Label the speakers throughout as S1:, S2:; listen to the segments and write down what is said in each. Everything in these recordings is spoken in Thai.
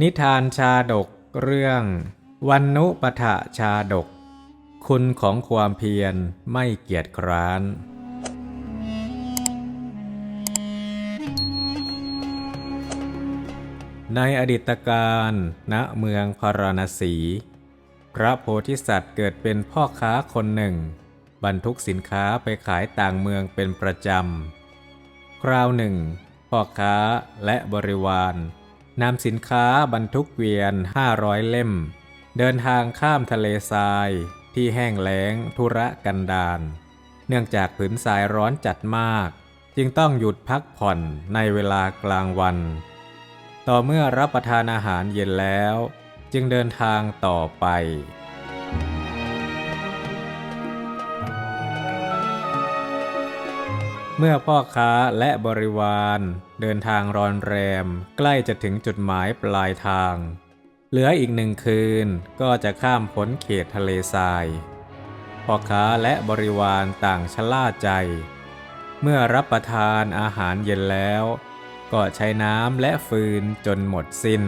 S1: นิทานชาดกเรื่อง วันนุปถะชาดก คุณของความเพียรไม่เกียจคร้าน ในอดีตการณเมืองพาราณสี พระโพธิสัตว์เกิดเป็นพ่อค้าคนหนึ่ง บรรทุกสินค้าไปขายต่างเมืองเป็นประจำ คราวหนึ่ง พ่อค้าและบริวารนำสินค้าบรรทุกเวียนห้าร้อยเล่ม เดินทางข้ามทะเลทรายที่แห้งแล้งธุระกันดารเนื่องจากผืนทรายร้อนจัดมาก จึงต้องหยุดพักผ่อนในเวลากลางวัน ต่อเมื่อรับประทานอาหารเย็นแล้ว จึงเดินทางต่อไป เมื่อพ่อค้าและบริวารเดินทางรอนแรม ใกล้จะถึงจุดหมายปลายทาง เหลืออีกหนึ่งคืนก็จะข้ามพ้นเขตทะเลทราย พ่อค้าและบริวารต่างชะล่าใจ เมื่อรับประทานอาหารเย็นแล้ว ก็ใช้น้ำและฟืนจนหมดสิ้น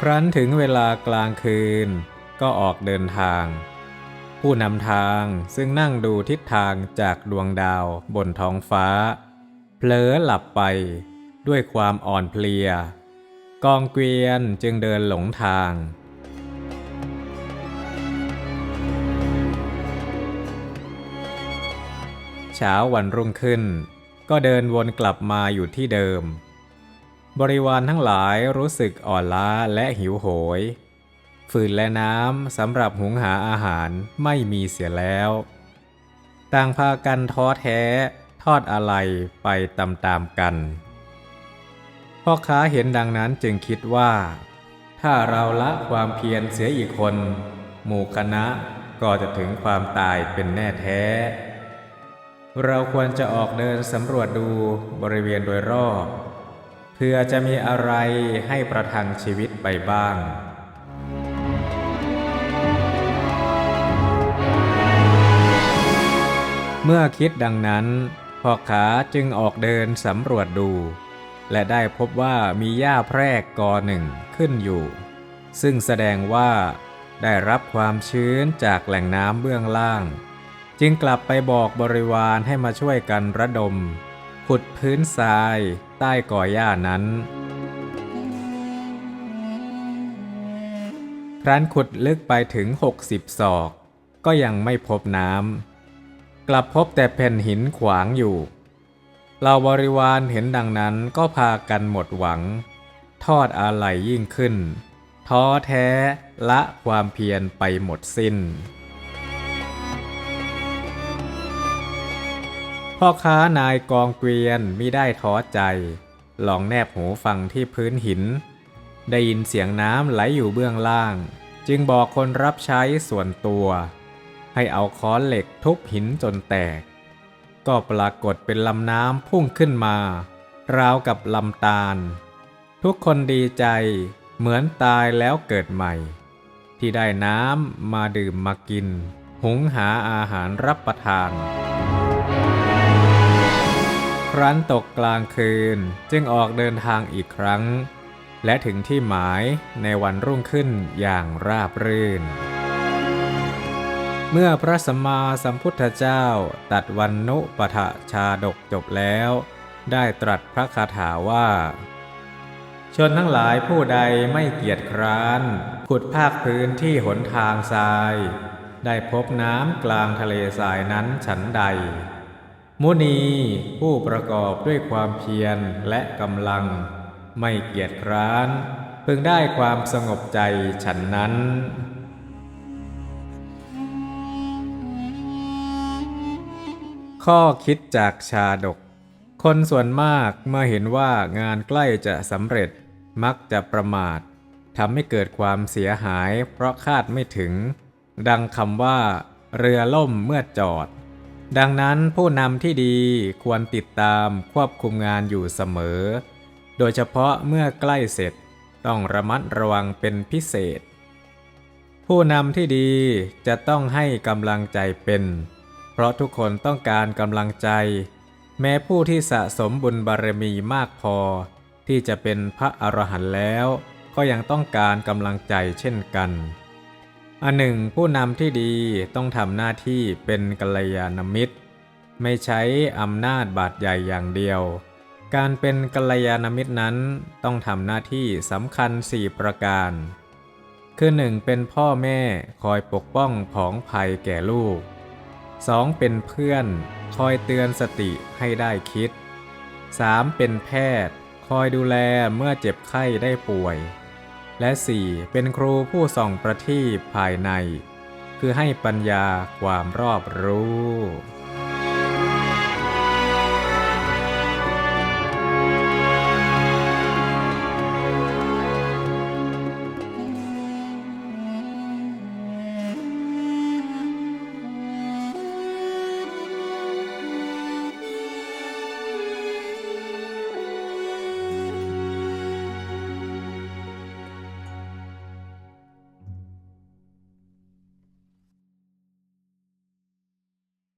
S1: ครั้นถึงเวลากลางคืน ก็ออกเดินทาง ผู้นำทางซึ่งนั่งดูทิศทางจากดวงดาวบนท้องฟ้า เผลอหลับไปด้วยความอ่อนเพลีย กองเกวียนจึงเดินหลงทาง เช้าวันรุ่งขึ้น ก็เดินวนกลับมาอยู่ที่เดิม บริวารทั้งหลายรู้สึกอ่อนล้าและหิวโหย ฟืนและน้ำสำหรับหุงหาอาหารไม่มีเสียแล้ว ต่างพากันท้อแท้ทอดอะไรไปตามๆกัน พ่อค้าเห็นดังนั้นจึงคิดว่า ถ้าเราละความเพียรเสียอีกคน หมู่คณะก็จะถึงความตายเป็นแน่แท้ เราควรจะออกเดินสำรวจดูบริเวณโดยรอบ เพื่อจะมีอะไรให้ประทังชีวิตไปบ้าง เมื่อคิดดังนั้นพ่อค้าจึงออกเดินสำรวจดู และได้พบว่ามีหญ้าแพรกกอหนึ่งขึ้นอยู่ ซึ่งแสดงว่าได้รับความชื้นจากแหล่งน้ำเบื้องล่าง จึงกลับไปบอกบริวารให้มาช่วยกันระดม ขุดพื้นทรายใต้ก่อหญ้านั้น ครั้นขุดลึกไปถึง 60 ศอก ก็ยังไม่พบน้ำ กลับพบแต่แผ่นหินขวางอยู่เหล่าบริวารเห็นดังนั้นก็พากันหมดหวัง ทอดอาลัยยิ่งขึ้น ท้อแท้ละความเพียรไปหมดสิ้น พ่อค้านายกองเกวียนมิได้ท้อใจ ลองแนบหูฟังที่พื้นหิน ได้ยินเสียงน้ำไหลอยู่เบื้องล่าง จึงบอกคนรับใช้ส่วนตัว ให้เอาค้อนเหล็กทุบหินจนแตก ก็ปรากฏเป็นลำน้ำพุ่งขึ้นมา ราวกับลำตาล ทุกคนดีใจเหมือนตายแล้วเกิดใหม่ ที่ได้น้ำมาดื่มมากิน หุงหาอาหารรับประทาน ครั้นตกกลางคืนจึงออกเดินทางอีกครั้ง และถึงที่หมายในวันรุ่งขึ้นอย่างราบรื่น เมื่อพระสัมมาสัมพุทธเจ้าตัดวันนุปทะชาดกจบแล้ว ได้ตรัสพระคาถาว่า ชนทั้งหลายผู้ใดไม่เกียจคร้าน ขุดภาคพื้นที่หนทางทราย ได้พบน้ำกลางทะเลทรายนั้นฉันใด มุนีผู้ประกอบด้วยความเพียรและกำลัง ไม่เกียจคร้าน พึงได้ความสงบใจฉันนั้น ข้อคิดจากชาดก คนส่วนมากเมื่อเห็นว่างานใกล้จะสำเร็จมักจะประมาททำให้เกิดความเสียหาย เพราะคาดไม่ถึง ดังคำว่า เรือล่มเมื่อจอด ดังนั้นผู้นำที่ดีควรติดตามควบคุมงานอยู่เสมอ โดยเฉพาะเมื่อใกล้เสร็จต้องระมัดระวังเป็นพิเศษ ผู้นำที่ดีจะต้องให้กำลังใจเป็น เพราะทุกคนต้องการกำลังใจ แม้ผู้ที่สะสมบุญบารมีมากพอ ที่จะเป็นพระอรหันต์แล้ว ก็ยังต้องการกำลังใจเช่นกันอันหนึ่งผู้นำที่ดีต้องทำหน้าที่เป็นกัลยาณมิตร ไม่ใช้อำนาจบาดใหญ่อย่างเดียว การเป็นกัลยาณมิตรนั้นต้องทำหน้าที่สำคัญ 4 ประการ คือ 1. เป็นพ่อแม่คอยปกป้องผองภัยแก่ลูก 2. เป็นเพื่อน คอยเตือนสติให้ได้คิด 3. เป็นแพทย์ คอยดูแลเมื่อเจ็บไข้ได้ป่วย และ 4. เป็นครูผู้ส่องประทีปภายใน คือให้ปัญญาความรอบรู้